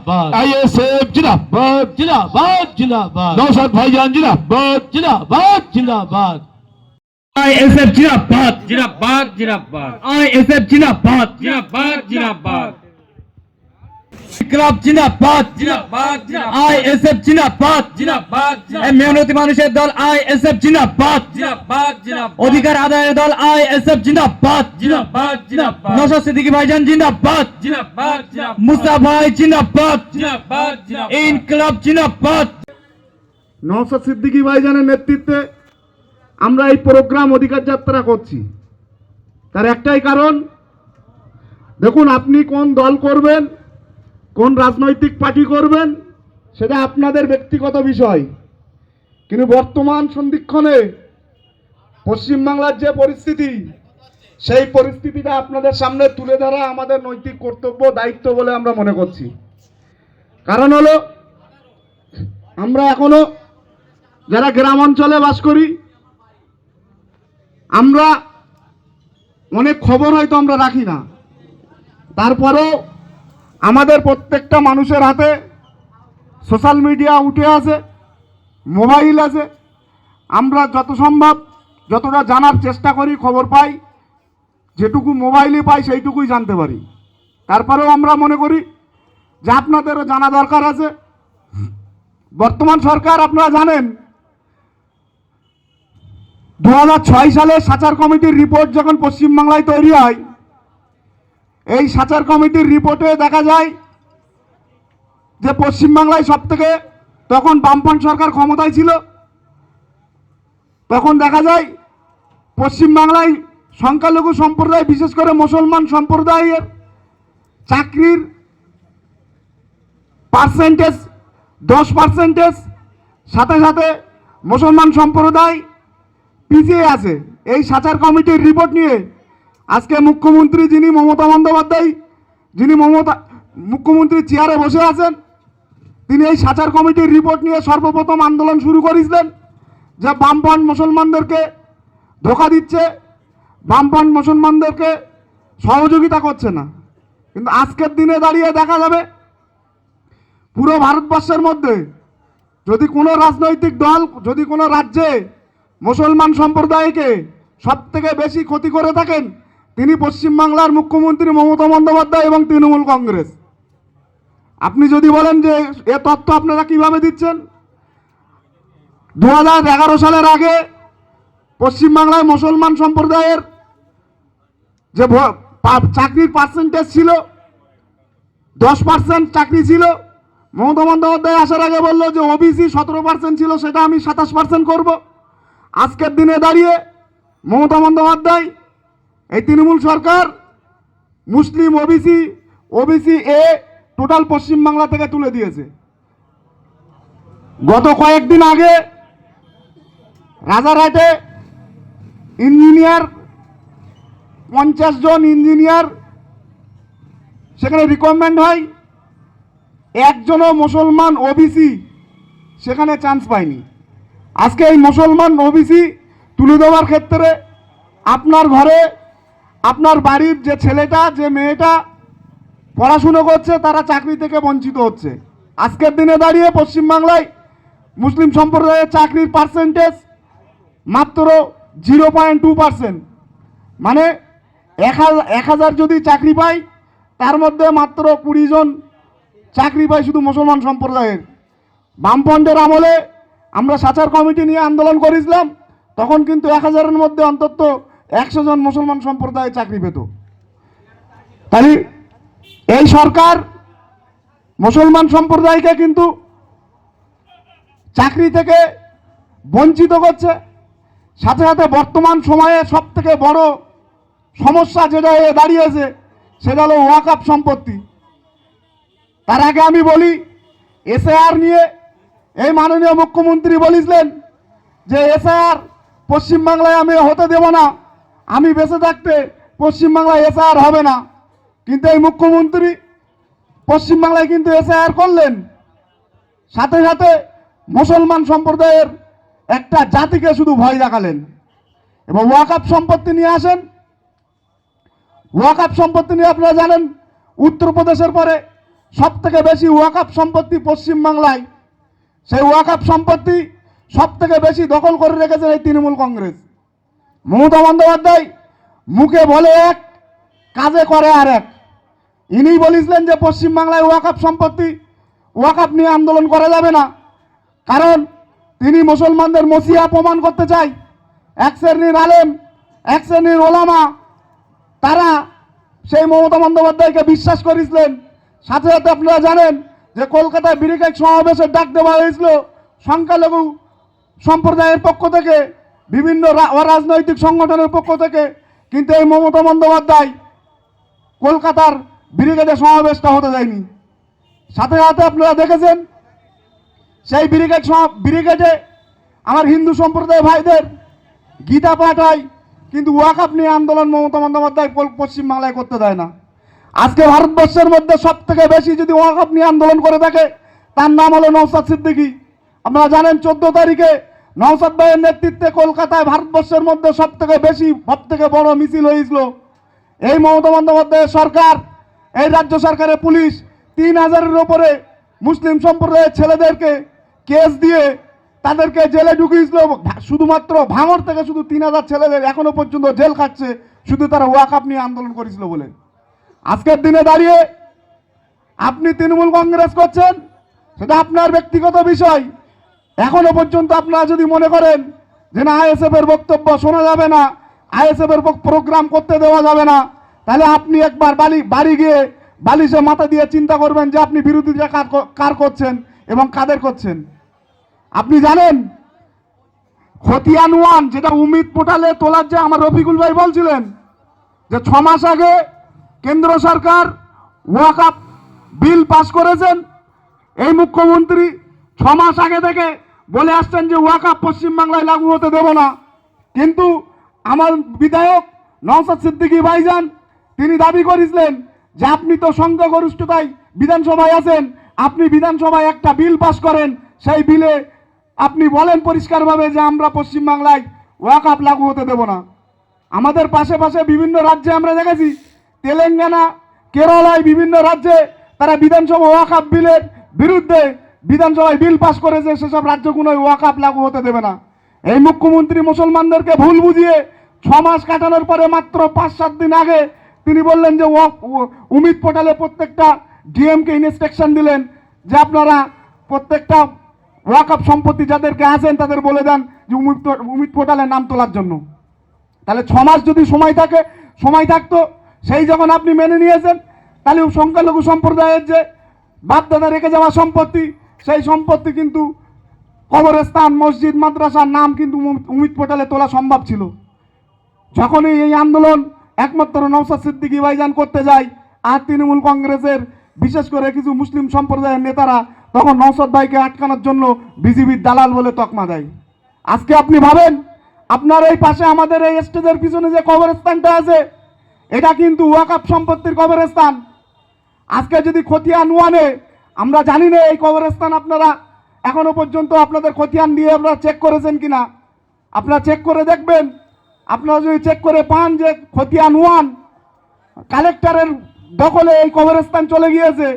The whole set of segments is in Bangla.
জিন্দাবাদ আইএসএফ জিন্দাবাদ জিন্দাবাদ জিন্দাবাদ নওশাদ ভাইজান জিন্দাবাদ জিন্দাবাদ জিন্দাবাদ আইএসএফ জিন্দাবাদ জিন্দাবাদ জিন্দাবাদ আইএসএফ জিন্দাবাদ জিন্দাবাদ জিন্দাবাদ সিক্রাব চিনা পাত চিনা পাত আই এস এফ চিনা জিন্দাবাদ চিনা জিন্দাবাদ। জিন্দাবাদ মেহনতি মানুষের দল আই এস এফ চিনা আইএসএফ জিন্দাবাদ। জিন্দাবাদ অধিকার আদায়ের দল আই এস এফ চিনা জিন্দাবাদ চিনা জিন্দাবাদ। নশা সিদ্দিকী ভাইজান জিন্দাবাদ। জিন্দাবাদ মুসা ভাই চিনা পাত চিনা জিন্দাবাদ জিন্দাবাদ। ইনকলাব জিন্দাবাদ। নশা সিদ্দিকী ভাইজানের নেতৃত্বে আমরা এই প্রোগ্রাম অধিকার যাত্রা করছি। তার একটাই কারণ দেখুন আপনি কোন দল করবেন কোন রাজনৈতিক পার্টি করবেন সেটা আপনাদের ব্যক্তিগত বিষয়। কিন্তু বর্তমান সন্ধিক্ষণে পশ্চিমবাংলার যে পরিস্থিতি, সেই পরিস্থিতিটা আপনাদের সামনে তুলে ধরা আমাদের নৈতিক কর্তব্য, দায়িত্ব বলে আমরা মনে করছি। কারণ হলো, আমরা এখনও যারা গ্রাম অঞ্চলে বাস করি, আমরা অনেক খবর হয়তো আমরা রাখি না। তারপরেও আমাদের প্রত্যেকটা মানুষের হাতে সোশ্যাল মিডিয়া উঠে আছে মোবাইল আছে আমরা যত সম্ভব যতটা জানার চেষ্টা করি, খবর পাই, যেটুকু মোবাইলে পাই সেইটুকুই জানতে পারি। তারপরেও আমরা মনে করি যে আপনাদেরও জানা দরকার আছে। বর্তমান সরকার আপনারা জানেন দু হাজার ছয় সালে সাচার কমিটির রিপোর্ট যখন পশ্চিমবাংলায় তৈরি হয় এই সাচার কমিটির রিপোর্টে দেখা যায় যে পশ্চিমবাংলায় সব থেকে তখন বামপন্থ সরকার ক্ষমতায় ছিল, তখন দেখা যায় পশ্চিমবাংলায় সংখ্যালঘু সম্প্রদায়, বিশেষ করে মুসলমান সম্প্রদায়ের চাকরির পার্সেন্টেজ দশ পার্সেন্টেজ সাথে সাথে মুসলমান সম্প্রদায় পিছিয়ে আছে। এই সাচার কমিটির রিপোর্ট নিয়ে আজকে মুখ্যমন্ত্রী যিনি মমতা বন্দ্যোপাধ্যায়, যিনি মমতা, মুখ্যমন্ত্রী চেয়ারে বসে আছেন, তিনি এই সাচার কমিটির রিপোর্ট নিয়ে সর্বপ্রথম আন্দোলন শুরু করেছিলেন, যে বামপন্থ মুসলমানদেরকে ধোকা দিচ্ছে, বামপন্থ মুসলমানদেরকে সহযোগিতা করছে না। কিন্তু আজকের দিনে দাঁড়িয়ে দেখা যাবে, পুরো ভারতবর্ষের মধ্যে যদি কোনো রাজনৈতিক দল, যদি কোনো রাজ্যে মুসলমান সম্প্রদায়কে সব থেকে বেশি ক্ষতি করে থাকেন তিনি পশ্চিমবাংলার মুখ্যমন্ত্রী মমতা বন্দ্যোপাধ্যায় এবং তৃণমূল কংগ্রেস। আপনি যদি বলেন যে এ তথ্য আপনারা কীভাবে দিচ্ছেন? দু হাজার এগারো সালের আগে পশ্চিমবাংলায় মুসলমান সম্প্রদায়ের যে চাকরির পার্সেন্টেজ ছিল, দশ পার্সেন্ট চাকরি ছিল, মমতা বন্দ্যোপাধ্যায় আসার আগে বলল যে ওবিসি সতেরো পার্সেন্ট ছিল, সেটা আমি সাতাশ পার্সেন্ট করব। আজকের দিনে দাঁড়িয়ে মমতা বন্দ্যোপাধ্যায় এই তৃণমূল সরকার, Muslim OBC OBC A total Paschimbangla থেকে তুলে দিয়েছে। গত কয়েকদিন আগে রাজারহাটে ইঞ্জিনিয়ার, পঞ্চাশ জন ইঞ্জিনিয়ার, সেখানে রিকমেন্ড হয়, একজনও মুসলমান ওবিসি সেখানে চান্স পায়নি। আজকে এই মুসলমান ওবিসি তুলে দেওয়ার ক্ষেত্রে আপনার ঘরে আপনার বাড়ির যে ছেলেটা, যে মেয়েটা পড়াশুনো করছে, তারা চাকরি থেকে বঞ্চিত হচ্ছে। আজকের দিনে দাঁড়িয়ে পশ্চিমবাংলায় মুসলিম সম্প্রদায়ের চাকরির পার্সেন্টেজ মাত্র জিরো পয়েন্ট টু পার্সেন্ট মানে এক হাজার যদি চাকরি পাই, তার মধ্যে মাত্র কুড়ি জন চাকরি পায় শুধু মুসলমান সম্প্রদায়ের। বামপন্থের আমলে আমরা সাচার কমিটি নিয়ে আন্দোলন করেছিলাম, তখন কিন্তু এক হাজারের মধ্যে অন্তত একশো জন মুসলমান সম্প্রদায় চাকরি পেত। তাই এই সরকার মুসলমান সম্প্রদায়কে কিন্তু চাকরি থেকে বঞ্চিত করছে। সাথে সাথে বর্তমান সময়ে সব থেকে বড় সমস্যা যেটা দাঁড়িয়েছে, সেটা হলো ওয়াকআপ সম্পত্তি। তার আগে আমি বলি এসআর নিয়ে এই মাননীয় মুখ্যমন্ত্রী বলেছিলেন যে এসআর পশ্চিমবাংলায় আমি হতে দেব না। আমি বেঁচে থাকতে পশ্চিমবাংলায় এসআর হবে না। কিন্তু এই মুখ্যমন্ত্রী পশ্চিমবাংলায় কিন্তু এসআর করলেন। সাথে সাথে মুসলমান সম্প্রদায়ের একটা জাতিকে শুধু ভয় দেখালেন। এবং ওয়াকআপ সম্পত্তি নিয়ে আসেন। ওয়াকআপ সম্পত্তি নিয়ে আপনারা জানেন, উত্তরপ্রদেশের পরে সব থেকে বেশি ওয়াকাপ সম্পত্তি পশ্চিমবাংলায়। সেই ওয়াকাপ সম্পত্তি সব থেকে বেশি দখল করে রেখেছেন এই তৃণমূল কংগ্রেস। মমতা বন্দ্যোপাধ্যায় মুখে বলে এক, কাজে করে আর এক ইনি বলেছিলেন যে পশ্চিমবাংলায় ওয়াকাপ সম্পত্তি ওয়াকাপ নিয়ে আন্দোলন করা যাবে না। কারণ তিনি মুসলমানদের মসিহা প্রমাণ করতে চাই। এক শ্রেণির আলেম, এক শ্রেণির ওলামা, তারা সেই মমতা বন্দ্যোপাধ্যায়কে বিশ্বাস করেছিলেন সাথে সাথে আপনারা জানেন যে কলকাতায় ব্রিগেড সমাবেশের ডাক দেওয়া হয়েছিল সংখ্যালঘু সম্প্রদায়ের পক্ষ থেকে। বিভিন্ন রা- অরাজনৈতিক সংগঠনের পক্ষ থেকে কিন্তু এই মমতা বন্দ্যোপাধ্যায় কলকাতার ব্রিগেডে সমাবেশটা হতে দেয়নি। সাথে সাথে আপনারা দেখেছেন, সেই ব্রিগেড ব্রিগেডে আমার হিন্দু সম্প্রদায় ভাইদের গীতা পাঠায়, কিন্তু ওয়াকাপ নিয়ে আন্দোলন মমতা বন্দ্যোপাধ্যায় পশ্চিমবাংলায় করতে দেয় না। আজকে ভারতবর্ষের মধ্যে সব থেকে বেশি যদি ওয়াকাপ নিয়ে আন্দোলন করে থাকে, তার নাম হলো নৌসাদ সিদ্দিকী। আপনারা জানেন, চোদ্দ তারিখে নৌসাদ ভাইয়ের নেতৃত্বে কলকাতায় ভারতবর্ষের মধ্যে সব থেকে বেশি সব থেকে বড় মিছিল হয়েছিল। এই মমতা বন্দ্যোপাধ্যায়ের সরকার, এই রাজ্য সরকারের পুলিশ, তিন হাজারের ওপরে মুসলিম সম্প্রদায়ের ছেলেদেরকে কেস দিয়ে তাদেরকে জেলে ঢুকিয়েছিল। শুধুমাত্র ভাঙর থেকে শুধু তিন হাজার ছেলেদের এখনও পর্যন্ত জেল খাচ্ছে, শুধু তারা ওয়াকাপ নিয়ে আন্দোলন করেছিল বলে। আজকের দিনে দাঁড়িয়ে আপনি তৃণমূল কংগ্রেস করছেন, সেটা আপনার ব্যক্তিগত বিষয়। এখনও পর্যন্ত আপনারা যদি মনে করেন যে না, আইএসএফ এর বক্তব্য শোনা যাবে না, আইএসএফ এর প্রোগ্রাম করতে দেওয়া যাবে না, তাহলে আপনি একবার বালি, বাড়ি গিয়ে বালিশে মাথা দিয়ে চিন্তা করবেন যে আপনি বিরোধিতা কার কার করছেন এবং কাদের করছেন। আপনি জানেন, খতিয়ান ওয়ান যেটা উমিদ পোর্টালে তোলার যে আমার রফিকুল ভাই বলছিলেন, যে ছ মাস আগে কেন্দ্র সরকার ওয়াকাপ বিল পাস করেছেন, এই মুখ্যমন্ত্রী ছ মাস আগে থেকে বলে আসছেন যে ওয়াকাপ পশ্চিমবাংলায় লাগু হতে দেব না। কিন্তু আমার বিধায়ক নওসাদ সিদ্দিকী ভাইজান, তিনি দাবি করেছিলেন যে আপনি তো সংখ্যাগরিষ্ঠতায় বিধানসভায় আছেন, আপনি বিধানসভায় একটা বিল পাস করেন, সেই বিলে আপনি বলেন পরিষ্কারভাবে যে আমরা পশ্চিমবাংলায় ওয়াকাপ লাগু হতে দেব না। আমাদের পাশে পাশে বিভিন্ন রাজ্যে আমরা দেখেছি, তেলেঙ্গানা, কেরালায় বিভিন্ন রাজ্যে তারা বিধানসভা ওয়াকাপ বিলের বিরুদ্ধে বিধানসভায় বিল পাস করেছে সেসব রাজ্যগুলোয় ওয়াকাপ লাগু হতে দেবে না। এই মুখ্যমন্ত্রী মুসলমানদেরকে ভুল বুঝিয়ে ছ মাস কাটানোর পরে মাত্র পাঁচ সাত দিন আগে তিনি বললেন যে ওয়া- উ- উমিদ পোর্টালে প্রত্যেকটা ডিএমকে ইনস্ট্রাকশন দিলেন যে আপনারা প্রত্যেকটা ওয়াকাপ সম্পত্তি যাদেরকে আছেন তাদের বলে দেন যে উমিদ পো- উমিদ পোর্টালে নাম তোলার জন্য। তাহলে ছ মাস যদি সময় থাকে, সময় থাকতো, সেই যখন আপনি মেনে নিয়েছেন, তাহলে সংখ্যালঘু সম্প্রদায়ের যে বাপদাদা রেখে যাওয়া সম্পত্তি সেই সম্পত্তি কিন্তু কবরস্থান, মসজিদ, মাদ্রাসার নাম কিন্তু উমিদ পোর্টালে তোলা সম্ভব ছিল। যখনই এই আন্দোলন একমাত্র নওসাদ সিদ্দিকী ভাইজান করতে যায় আর তৃণমূল কংগ্রেসের বিশেষ করে কিছু মুসলিম সম্প্রদায়ের নেতারা, তখন নওসাদ ভাইকে আটকানোর জন্য বিজেপির দালাল বলে তকমা দেয়। আজকে আপনি ভাবেন, আপনার এই পাশে আমাদের এই স্টেজের পিছনে যে কবরস্থানটা আছে, এটা কিন্তু ওয়াকাপ সম্পত্তির কবরস্থান। আজকে যদি খতিয়ান ওয়ানে আমরা জানি না এই কবরস্থান আপনারা এখনও পর্যন্ত আপনাদের খতিয়ান দিয়ে আপনারা চেক করেছেন কিনা। আপনারা চেক করে দেখবেন। আপনারা যদি চেক করে পান যে খতিয়ান ওয়ান কালেক্টরের দখলে এই কবরস্থান চলে গিয়েছে,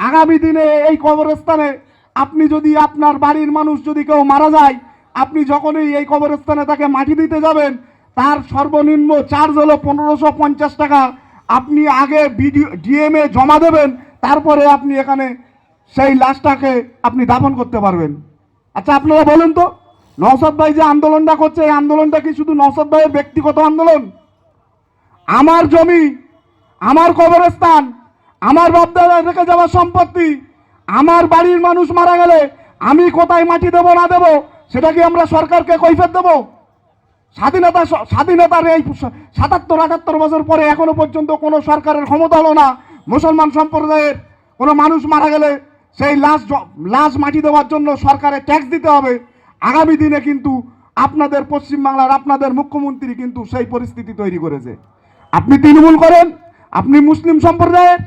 আগামী দিনে এই কবরস্থানে আপনি যদি আপনার বাড়ির মানুষ যদি কেউ মারা যায়, আপনি যখনই এই কবরস্থানে তাকে মাটি দিতে যাবেন, তার সর্বনিম্ন চার্জ হলো পনেরোশো পঞ্চাশ টাকা। আপনি আগে বিডিও ডিএমএ জমা দেবেন, তারপরে আপনি এখানে সেই লাশটাকে আপনি দাফন করতে পারবেন। আচ্ছা আপনারা বলুন তো নওসাদ ভাই যে আন্দোলনটা করছে, এই আন্দোলনটা কি শুধু নওসাদ ভাইয়ের ব্যক্তিগত আন্দোলন? আমার জমি, আমার কবরস্থান, আমার বাপদাদা রেখে যাওয়া সম্পত্তি, আমার বাড়ির মানুষ মারা গেলে আমি কোথায় মাটি দেবো, না দেবো, সেটা কি আমরা সরকারকে কৈফের দেবো? স্বাধীনতা স্বাধীনতার এই সাতাত্তর, আটাত্তর বছর পরে এখনও পর্যন্ত কোনো সরকারের ক্ষমতা হলো না। মুসলমান সম্প্রদায়ের কোনো মানুষ মারা গেলে সেই লাশ লাশ মাটি দেওয়ার জন্য সরকারের ট্যাক্স দিতে হবে। আগামী দিনে কিন্তু আপনাদের পশ্চিমবাংলার আপনাদের মুখ্যমন্ত্রী কিন্তু সেই পরিস্থিতি তৈরি করেছে। আপনি তৃণমূল করেন, আপনি মুসলিম সম্প্রদায়ের,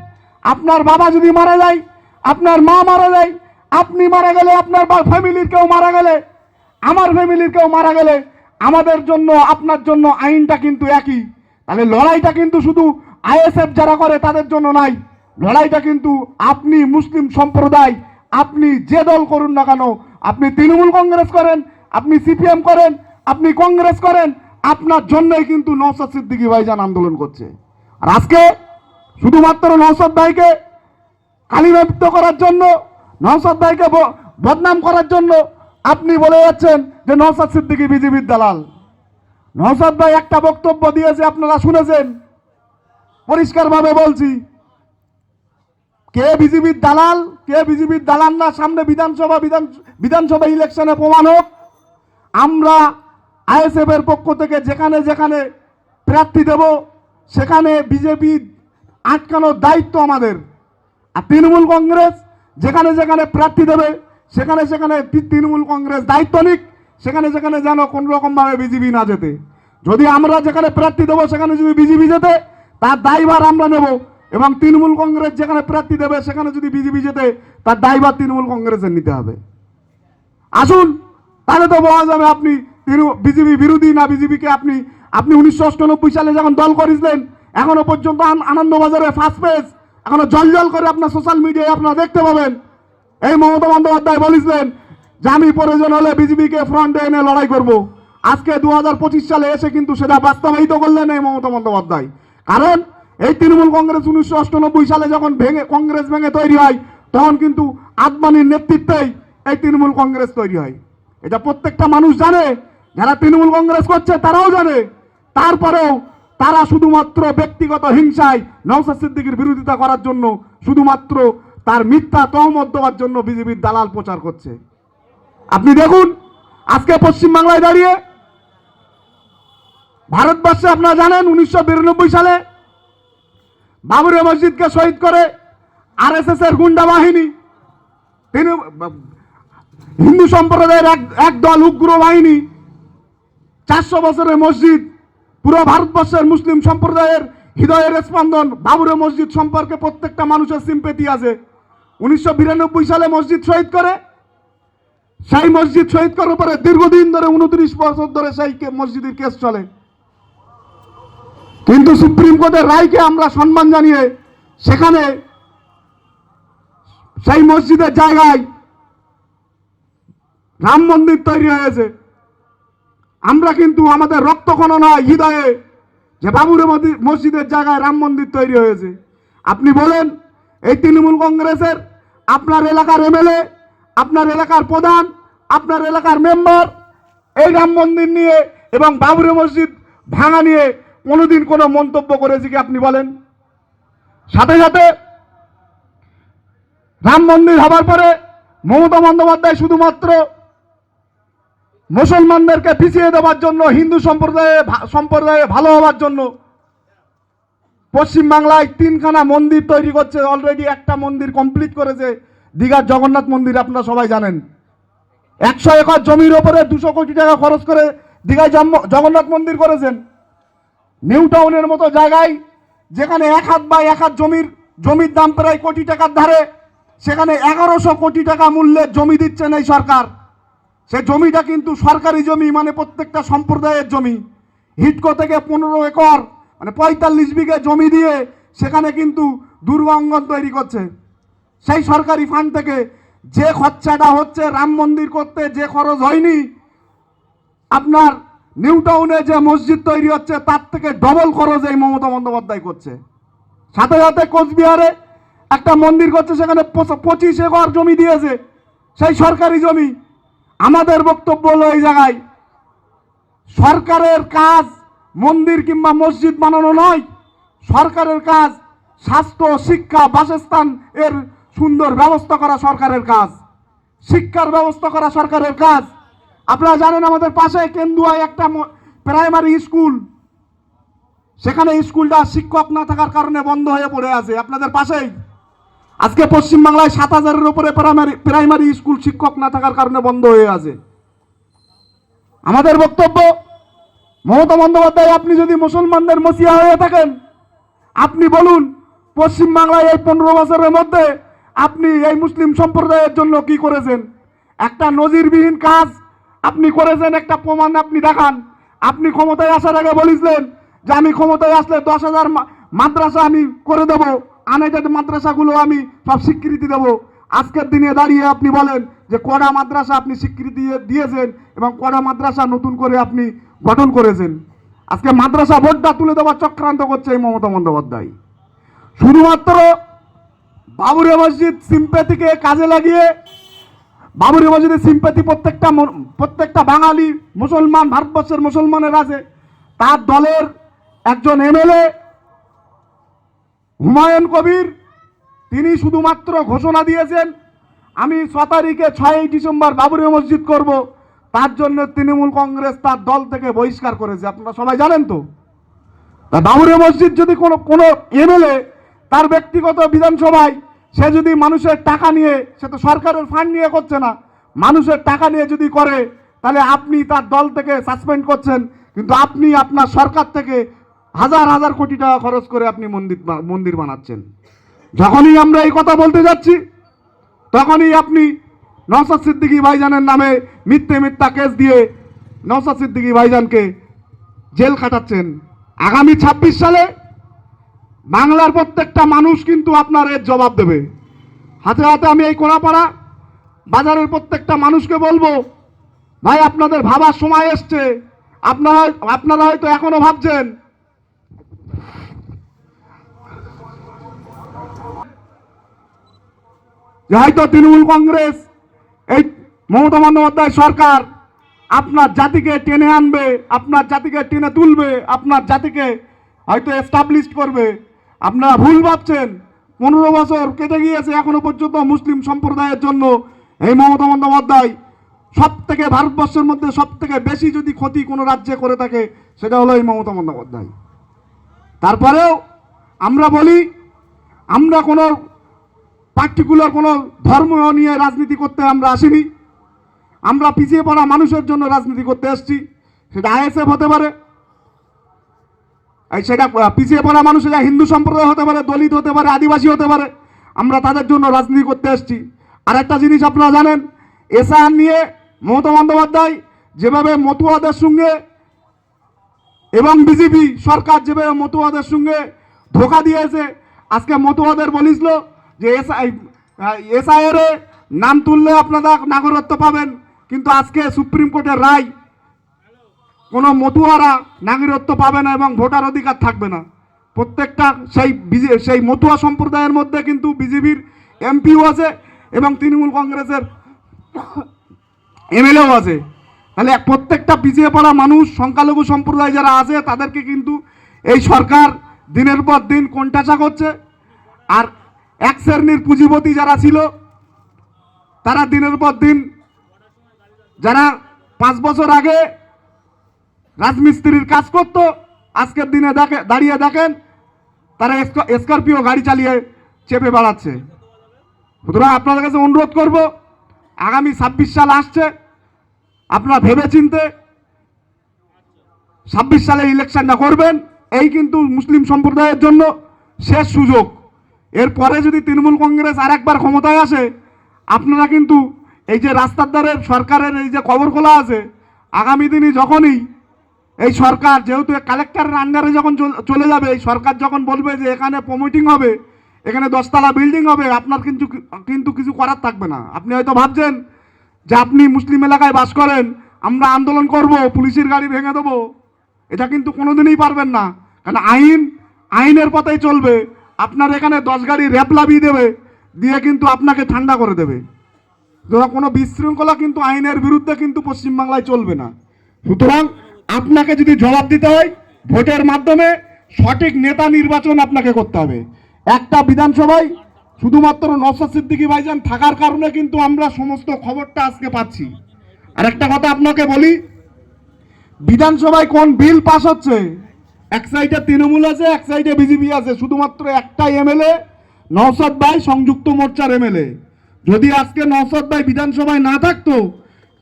আপনার বাবা যদি মারা যায়, আপনার মা মারা যায়, আপনি মারা গেলে আপনার ফ্যামিলির কেউ মারা গেলে, আমার ফ্যামিলির কেউ মারা গেলে, আমাদের জন্য, আপনার জন্য আইনটা কিন্তু একই। তাহলে লড়াইটা কিন্তু শুধু আইএসএফ যারা করে তাদের জন্য নাই। লড়াইটা কিন্তু আপনি মুসলিম সম্প্রদায়, আপনি যে দল করুন না কেন, আপনি তৃণমূল কংগ্রেস করেন, আপনি সিপিএম করেন, আপনি কংগ্রেস করেন, আপনার জন্যই কিন্তু নৌসাদ সিদ্দিকী ভাইজান আন্দোলন করছে। আর আজকে শুধুমাত্র নৌসাদ ভাইকে কালিমাপ্ত করার জন্য নৌসাদ ভাইকে বদনাম করার জন্য আপনি বলে যাচ্ছেন যে নৌসাদ সিদ্দিকী বিজেপির দালাল। নৌসাদ ভাই একটা বক্তব্য দিয়েছে, আপনারা শুনেছেন। পরিষ্কারভাবে বলছি। কে বিজেপির দালাল, কে বিজেপির দালাল না? সামনে বিধানসভা, বিধান বিধানসভা ইলেকশনে প্রমাণ হোক। আমরা আইএসএফ এর পক্ষ থেকে যেখানে যেখানে প্রার্থী দেব, সেখানে বিজেপি আটকানোর দায়িত্ব আমাদের। আর তৃণমূল কংগ্রেস যেখানে যেখানে প্রার্থী দেবে, সেখানে সেখানে তৃণমূল কংগ্রেস দায়িত্ব নিক, সেখানে সেখানে যেন কোনো রকমভাবে বিজেপি না যেতে যদি আমরা যেখানে প্রার্থী দেবো, সেখানে যদি বিজেপি যেতে তার দায়ভার আমরা নেব। এবং তৃণমূল কংগ্রেস যেখানে প্রার্থী দেবে, সেখানে যদি বিজেপি যেতে তার দায়ভার তৃণমূল কংগ্রেসের নিতে হবে। আসুন, তাহলে তো বলা যাবে আপনি বিজেপি বিরোধী না বিজেপিকে আপনি আপনি উনিশশো অষ্টানব্বই সালে যখন দল করেছিলেন, এখনও পর্যন্ত আনন্দবাজারে ফার্স্ট পেজ এখনও জল জল করে আপনার সোশ্যাল মিডিয়ায় আপনারা দেখতে পাবেন। এই মমতা বন্দ্যোপাধ্যায় বলেছিলেন, যে আমি প্রয়োজন হলে বিজেপিকে ফ্রন্টে এনে লড়াই করব। আজকে দু হাজার পঁচিশ সালে এসে কিন্তু সেটা বাস্তবায়িত করলেন এই মমতা বন্দ্যোপাধ্যায়। কারণ এই তৃণমূল কংগ্রেস উনিশশো অষ্টানব্বই সালে যখন ভেঙে কংগ্রেস ভেঙে তৈরি হয়, তখন কিন্তু আদমানির নেতৃত্বেই এই তৃণমূল কংগ্রেস তৈরি হয়। এটা প্রত্যেকটা মানুষ জানে, যারা তৃণমূল কংগ্রেস করছে তারাও জানে। তারপরেও তারা শুধুমাত্র ব্যক্তিগত হিংসায় নওসাদ সিদ্দিকির বিরোধিতা করার জন্য শুধুমাত্র তার মিথ্যা তহমত দেওয়ার জন্য বিজেপির দালাল প্রচার করছে। আপনি দেখুন, আজকে পশ্চিমবাংলায় দাঁড়িয়ে ভারতবর্ষে আপনারা জানেন উনিশশো বিরানব্বই সালে বাবরি মসজিদকে শহীদ করে আর এস এস এর গুন্ডা বাহিনী। তিনি, হিন্দু সম্প্রদায়ের এক এক দল উগ্র বাহিনী। চারশো বছরের মসজিদ, পুরো ভারতবর্ষের মুসলিম সম্প্রদায়ের হৃদয়ের স্পন্দন বাবুরে মসজিদ সম্পর্কে প্রত্যেকটা মানুষের সিম্পেতি আছে। উনিশশো বিরানব্বই সালে মসজিদ শহীদ করে। সেই মসজিদ শহীদ করার পরে দীর্ঘদিন ধরে উনত্রিশ বছর ধরে সেই মসজিদের কেস চলে। কিন্তু সুপ্রিম কোর্টের রায়কে আমরা সম্মান জানিয়ে সেখানে সেই মসজিদের জায়গায় রাম মন্দির তৈরি হয়েছে। আমরা কিন্তু আমাদের রক্তক্ষণ নয় হৃদয়ে যে বাবুরে মসজিদের জায়গায় রাম মন্দির তৈরি হয়েছে। আপনি বলেন, এই তৃণমূল কংগ্রেসের আপনার এলাকার এমএলএ, আপনার এলাকার প্রধান, আপনার এলাকার মেম্বার, এই রাম মন্দির নিয়ে এবং বাবুরে মসজিদ ভাঙা নিয়ে কোনোদিন কোনো মন্তব্য করেছি কি আপনি বলেন? সাথে সাথে রাম মন্দির হবার পরে মমতা বন্দ্যোপাধ্যায় শুধুমাত্র মুসলমানদেরকে পিছিয়ে দেওয়ার জন্য, হিন্দু সম্প্রদায়ে সম্প্রদায়ে ভালো হওয়ার জন্য পশ্চিমবাংলায় তিনখানা মন্দির তৈরি করছে অলরেডি একটা মন্দির কমপ্লিট করেছে দীঘার জগন্নাথ মন্দির, আপনারা সবাই জানেন। একশো একর জমির ওপরে দুশো কোটি টাকা খরচ করে দীঘায় জগন্নাথ মন্দির করেছেন। নিউ টাউনের মতো জায়গায়, যেখানে এক হাত বা এক হাত জমির জমির দাম প্রায় কোটি টাকার ধারে, সেখানে এগারোশো কোটি টাকা মূল্যের জমি দিচ্ছেন এই সরকার। সে জমিটা কিন্তু সরকারি জমি মানে প্রত্যেকটা সম্প্রদায়ের জমি। হিটকো থেকে পনেরো একর মানে পঁয়তাল্লিশ বিঘে জমি দিয়ে সেখানে কিন্তু দুর্গাঙ্গন তৈরি করছে। সেই সরকারি ফান্ড থেকে যে খরচাটা হচ্ছে, রাম মন্দির করতে যে খরচ হয়নি, আপনার নিউ টাউনে যে মসজিদ তৈরি হচ্ছে, তার থেকে ডবল খরচ এই মমতা বন্দ্যোপাধ্যায় করছে। সাথে সাথে কোচবিহারে একটা মন্দির করছে, সেখানে পঁচ- পঁচিশ একর জমি দিয়েছে, সেই সরকারি জমি। আমাদের বক্তব্য হলো এই জায়গায়, সরকারের কাজ মন্দির কিংবা মসজিদ বানানো নয়, সরকারের কাজ স্বাস্থ্য, শিক্ষা, বাসস্থান এর সুন্দর ব্যবস্থা করা সরকারের কাজ। শিক্ষার ব্যবস্থা করা সরকারের কাজ। আপনারা জানেন আমাদের পাশে কেন্দুয়ায় একটা প্রাইমারি স্কুল সেখানে স্কুলটা শিক্ষক না থাকার কারণে বন্ধ হয়ে পড়ে আছে। আপনাদের পাশেই। আজকে পশ্চিমবাংলায় সাত হাজারের উপরে প্রাইমারি প্রাইমারি স্কুল শিক্ষক না থাকার কারণে বন্ধ হয়ে আছে। আমাদের বক্তব্য, মমতা বন্দ্যোপাধ্যায়, আপনি যদি মুসলমানদের মসিয়া হয়ে থাকেন, আপনি বলুন, পশ্চিমবাংলায় এই পনেরো বছরের মধ্যে আপনি এই মুসলিম সম্প্রদায়ের জন্য কি করেছেন? একটা নজিরবিহীন কাজ আপনি করেছেন একটা প্রমাণ, আপনি দেখান। আপনি ক্ষমতায় আসার আগে বলেছিলেন যে আমি ক্ষমতায় আসলে দশ হাজার মাদ্রাসা আমি করে দেব আনএডেড মাদ্রাসাগুলো আমি সব স্বীকৃতি দেবো। আজকের দিনে দাঁড়িয়ে আপনি বলেন যে কড়া মাদ্রাসা আপনি স্বীকৃতি দিয়েছেন এবং কড়া মাদ্রাসা নতুন করে আপনি গঠন করেছেন। আজকে মাদ্রাসা বোর্ডটা তুলে দেওয়ার চক্রান্ত করছে এই মমতা বন্দ্যোপাধ্যায়। শুধুমাত্র বাবুরে মসজিদ সিম্প্যাথিকে কাজে লাগিয়ে বাবুরি মসজিদের সিম্প্যাথি প্রত্যেকটা প্রত্যেকটা বাঙালি মুসলমান, ভারতবর্ষের মুসলমানের আছে তার দলের একজন এমএলএ হুমায়ুন কবির, তিনি শুধুমাত্র ঘোষণা দিয়েছেন, আমি ছ তারিখে ছয়ই ডিসেম্বর বাবুরি মসজিদ করব, তার জন্য তৃণমূল কংগ্রেস তার দল থেকে বহিষ্কার করেছে। আপনারা সবাই জানেন তো? তা বাবুরি মসজিদ যদি কোনো কোনো এমএলএ তার ব্যক্তিগত বিধানসভায় সে যদি মানুষের টাকা নিয়ে, সে তো সরকারের ফান্ড নিয়ে করছে না। মানুষের টাকা নিয়ে যদি করে, তাহলে আপনি তার দল থেকে সাসপেন্ড করছেন। কিন্তু আপনি আপনার সরকার থেকে হাজার হাজার কোটি টাকা খরচ করে আপনি মন্দির মন্দির বানাচ্ছেন। যখনই আমরা এই কথা বলতে যাচ্ছি, তখনই আপনি নওসাদ সিদ্দিকী ভাইজানের নামে মিথ্যে মিথ্যা কেস দিয়ে নওসাদ সিদ্দিকী ভাইজানকে জেল কাটাচ্ছেন আগামী ছাব্বিশ সালে বাংলার প্রত্যেকটা মানুষ কিন্তু আপনার এর জবাব দেবে। হাতে হাতে আমি এই কোনাপাড়া বাজারের প্রত্যেকটা মানুষকে বলব, ভাই আপনাদের ভাবার সময় এসছে। আপনারা আপনারা হয়তো এখনও ভাবছেন, যে হয়তো তৃণমূল কংগ্রেস, এই মমতা বন্দ্যোপাধ্যায় সরকার আপনার জাতিকে টেনে আনবে, আপনার জাতিকে টেনে তুলবে, আপনার জাতিকে হয়তো এস্টাবলিশ করবে। আপনারা ভুল ভাবছেন। পনেরো বছর কেটে গিয়েছে এখনও পর্যন্ত মুসলিম সম্প্রদায়ের জন্য। এই মমতা বন্দ্যোপাধ্যায় সব থেকে ভারতবর্ষের মধ্যে সব থেকে বেশি যদি ক্ষতি কোনো রাজ্যে করে থাকে, সেটা হলো এই মমতা বন্দ্যোপাধ্যায়। তারপরেও আমরা বলি, আমরা কোনো পার্টিকুলার কোনো ধর্ম নিয়ে রাজনীতি করতে আমরা আসিনি। আমরা পিছিয়ে পড়া মানুষের জন্য রাজনীতি করতে এসেছি। সেটা আইএসএফ হতে পারে সেটা পিছিয়ে পড়া মানুষ এটা হিন্দু সম্প্রদায় হতে পারে, দলিত হতে পারে, আদিবাসী হতে পারে, আমরা তাদের জন্য রাজনীতি করতে এসেছি আর একটা জিনিস আপনারা জানেন এসআর নিয়ে মমতা বন্দ্যোপাধ্যায় যেভাবে মতুয়াদের সঙ্গে এবং বিজেপি সরকার যেভাবে মতুয়াদের সঙ্গে ধোকা দিয়েছে, আজকে মতুয়াদের বলিছিল যে এসআই এসআইয়ের নাম তুললে আপনারা নাগরত্ব পাবেন, কিন্তু আজকে সুপ্রিম কোর্টের রায় কোনো মতুয়ারা নাগরিকত্ব পাবে না এবং ভোটার অধিকার থাকবে না। প্রত্যেকটা সেই বিজে, সেই মতুয়া সম্প্রদায়ের মধ্যে কিন্তু বিজেপির এমপিও আছে এবং তৃণমূল কংগ্রেসের এমএলএও আছে। তাহলে প্রত্যেকটা পিছিয়ে পড়া মানুষ, সংখ্যালঘু সম্প্রদায় যারা আছে, তাদেরকে কিন্তু এই সরকার দিনের পর দিন কোণঠাসা করছে। আর এক শ্রেণির পুঁজিপতি যারা ছিল, তারা দিনের পর দিন, যারা পাঁচ বছর আগে রাজমিস্ত্রির কাজ করতো। আজকের দিনে দেখে দাঁড়িয়ে দেখেন, তারা স্ক- স্করপিও গাড়ি চালিয়ে চেপে বেড়াচ্ছে। সুতরাং আপনাদের কাছে অনুরোধ করব, আগামী ছাব্বিশ সাল আসছে, আপনারা ভেবে চিনতে ছাব্বিশ সালে ইলেকশনটা করবেন। এই কিন্তু মুসলিম সম্প্রদায়ের জন্য শেষ সুযোগ। এরপরে যদি তৃণমূল কংগ্রেস আর একবার ক্ষমতায় আসে, আপনারা কিন্তু এই যে রাস্তার ধারের সরকারের এই যে খবর খোলা আছে, আগামী দিনে যখনই এই সরকার, যেহেতু কালেক্টরের আন্ডারে যখন চল- যাবে, এই সরকার যখন বলবে যে এখানে প্রমোটিং হবে, এখানে দশতলা বিল্ডিং হবে, আপনার কিন্তু কিন্তু কিছু করার থাকবে না। আপনি হয়তো ভাবছেন যে আপনি মুসলিম এলাকায় বাস করেন, আমরা আন্দোলন করব, পুলিশের গাড়ি ভেঙে দেবো। এটা কিন্তু কোনোদিনই পারবেন না। কারণ আইন, আইনের পথেই চলবে। আপনার এখানে দশ গাড়ি র্যাপ লাভিয়ে দেবে, দিয়ে কিন্তু আপনাকে ঠান্ডা করে দেবে। কোনো বিশৃঙ্খলা কিন্তু আইনের বিরুদ্ধে কিন্তু পশ্চিমবাংলায় চলবে না। সুতরাং আপনাকে যদি জবাব দিতে হয়, ভোটের মাধ্যমে সঠিক নেতা নির্বাচন আপনাকে করতে হবে। একটা বিধানসভায় শুধুমাত্র নসর সিদ্দিকী ভাইজান থাকার কারণে কিন্তু আমরা সমস্ত খবরটা আজকে পাচ্ছি। আর একটা কথা আপনাকে বলি, বিধানসভায় কোন বিল পাস হচ্ছে? এক সাইডে তৃণমূল আছে, এক সাইডে বিজেপি আছে। শুধুমাত্র একটাই এমএলএ নওসাদ ভাই সংযুক্ত মোর্চার এমএলএ। যদি আজকে নওসাদ ভাই বিধানসভায় না থাকতো,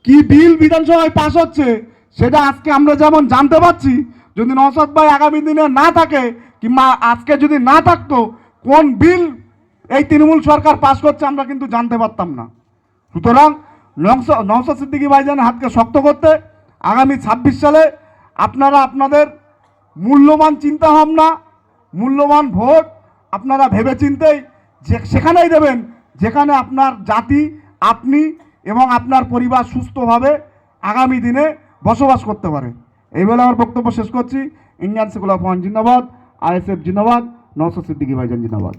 কি বিল বিধানসভায় পাস হচ্ছে? সেটা আজকে আমরা যেমন জানতে পারছি, যদি নওসাদ ভাই আগামী দিনে না থাকে, কিংবা আজকে যদি না থাকতো, কোন বিল এই তৃণমূল সরকার পাশ করছে আমরা কিন্তু জানতে পারতাম না। সুতরাং নওসাদ সিদ্দিকী ভাইজানের হাতকে শক্ত করতে আগামী ছাব্বিশ সালে আপনারা আপনাদের মূল্যবান চিন্তাভাবনা, মূল্যবান ভোট আপনারা ভেবে চিন্তেই যে, সেখানেই দেবেন, যেখানে আপনার জাতি, আপনি এবং আপনার পরিবার সুস্থভাবে আগামী দিনে বসবাস করতে পারে। এই বেলা আমার বক্তব্য শেষ করছি। ইন্ডিয়ান সেকুলার ফ্রন্ট জিন্দাবাদ, আইএসএফ জিন্দাবাদ নওসর সিদ্দিকি ভাইজান জিন্দাবাদ।